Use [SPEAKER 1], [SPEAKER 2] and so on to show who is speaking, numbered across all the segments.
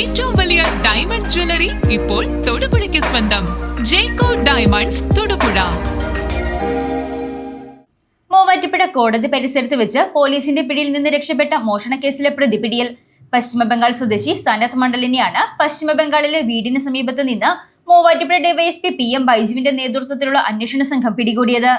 [SPEAKER 1] ഏറ്റവും വലിയ diamond jewellery ഇപ്പോൾ തൊടുപുഴയ്ക്ക് സ്വന്തം. ജേക്കോ ഡയമണ്ട്സ് തൊടുപുഴ.
[SPEAKER 2] മൂവാറ്റുപുഴ കോടതി പരിസരത്ത് വെച്ച് പോലീസിന്റെ പിടിയിൽ നിന്ന് രക്ഷപ്പെട്ട മോഷണക്കേസിലെ പ്രതി പിടിയിൽ. പശ്ചിമബംഗാൾ സ്വദേശി സനത് മണ്ഡലിനെയാണ് പശ്ചിമബംഗാളിലെ വീടിന് സമീപത്ത് നിന്ന് മൂവാറ്റുപുഴ ഡിവൈഎസ്പി പി എം ബൈജുവിന്റെ നേതൃത്വത്തിലുള്ള അന്വേഷണ സംഘം പിടികൂടിയത്.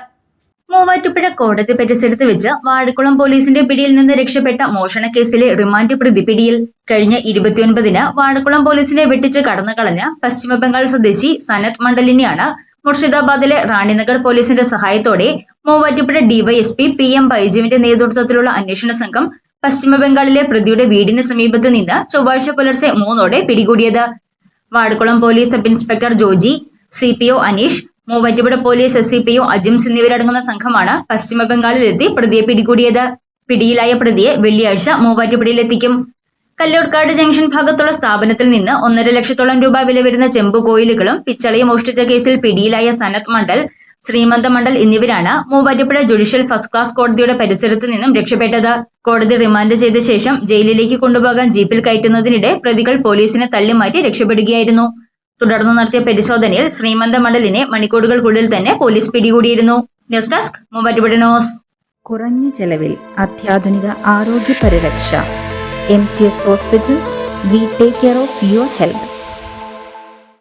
[SPEAKER 2] മൂവാറ്റുപുഴ കോടതി പരിസരത്ത് വെച്ച് വാഴക്കുളം പോലീസിന്റെ പിടിയിൽ നിന്ന് രക്ഷപ്പെട്ട മോഷണ മോഷണക്കേസിലെ റിമാൻഡ് പ്രതി പിടിയിൽ. കഴിഞ്ഞ ഇരുപത്തിയൊൻപതിന് വാഴക്കുളം പോലീസിനെ വെട്ടിച്ച് കടന്നു കളഞ്ഞ പശ്ചിമബംഗാൾ സ്വദേശി സനത് മണ്ഡലിനെയാണ് മുർഷിദാബാദിലെ റാണിനഗർ പോലീസിന്റെ സഹായത്തോടെ മൂവാറ്റുപുഴ ഡിവൈഎസ്പി പി എം ബൈജുവിന്റെ നേതൃത്വത്തിലുള്ള അന്വേഷണ സംഘം പശ്ചിമബംഗാളിലെ പ്രതിയുടെ വീടിന് സമീപത്ത് നിന്ന് ചൊവ്വാഴ്ച പുലർച്ചെ മൂന്നോടെ പിടികൂടിയത്. Vazhakulam police sub inspector Joji C P O Aneesh Muvattupuzha police S C പിയും അജിംസ് എന്നിവരടങ്ങുന്ന സംഘമാണ് പശ്ചിമബംഗാളിലെത്തി പ്രതിയെ പിടികൂടിയത്. പിടിയിലായ പ്രതിയെ വെള്ളിയാഴ്ച മൂവാറ്റുപുഴയിലെത്തിക്കും. കല്ലോട്കാട് ജംഗ്ഷൻ ഭാഗത്തുള്ള സ്ഥാപനത്തിൽ നിന്ന് ഒന്നര ലക്ഷത്തോളം രൂപ വില വരുന്ന ചെമ്പു കോയിലുകളും പിച്ചളയും മോഷ്ടിച്ച കേസിൽ പിടിയിലായ സനത് മണ്ഡൽ ശ്രീമന്ത മണ്ഡൽ എന്നിവരാണ് മൂവാറ്റുപുഴ ജുഡീഷ്യൽ ഫസ്റ്റ് ക്ലാസ് കോടതിയുടെ പരിസരത്ത് നിന്നും രക്ഷപ്പെട്ടത്. കോടതി റിമാൻഡ് ചെയ്ത ശേഷം ജയിലിലേക്ക് കൊണ്ടുപോകാൻ ജീപ്പിൽ കയറ്റുന്നതിനിടെ പ്രതികൾ പോലീസിനെ തള്ളിമാറ്റി രക്ഷപ്പെടുകയായിരുന്നു. തുടർന്ന് നടത്തിയ പരിശോധനയിൽ ശ്രീമന്ത മണ്ഡലിനെ മണിക്കൂറുകൾക്കുള്ളിൽ തന്നെ പോലീസ് പിടികൂടിയിരുന്നു. News desk Muvattupuzha news.
[SPEAKER 3] കുറഞ്ഞ ചെലവിൽ അത്യാധുനിക ആരോഗ്യ പരിരക്ഷ M C S hospital we take care of your health.